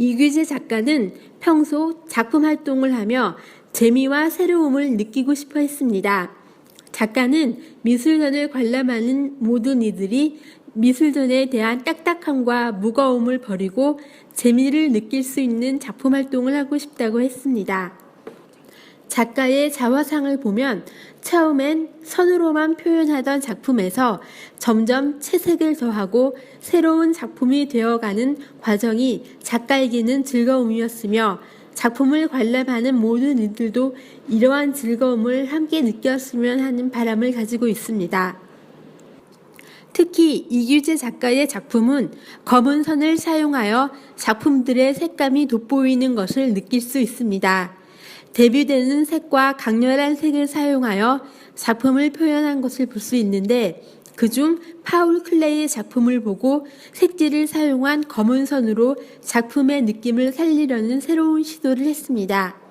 이규재 작가는 평소 작품 활동을 하며 재미와 새로움을 느끼고 싶어 했습니다. 작가는 미술전을 관람하는 모든 이들이 미술전에 대한 딱딱함과 무거움을 버리고 재미를 느낄 수 있는 작품 활동을 하고 싶다고 했습니다. 작가의 자화상을 보면 처음엔 선으로만 표현하던 작품에서 점점 채색을 더하고 새로운 작품이 되어가는 과정이 작가에게는 즐거움이었으며 작품을 관람하는 모든 이들도 이러한 즐거움을 함께 느꼈으면 하는 바람을 가지고 있습니다. 특히 이규재 작가의 작품은 검은 선을 사용하여 작품들의 색감이 돋보이는 것을 느낄 수 있습니다. 대비되는 색과 강렬한 색을 사용하여 작품을 표현한 것을 볼 수 있는데 그중 파울 클레이의 작품을 보고 색지를 사용한 검은 선으로 작품의 느낌을 살리려는 새로운 시도를 했습니다.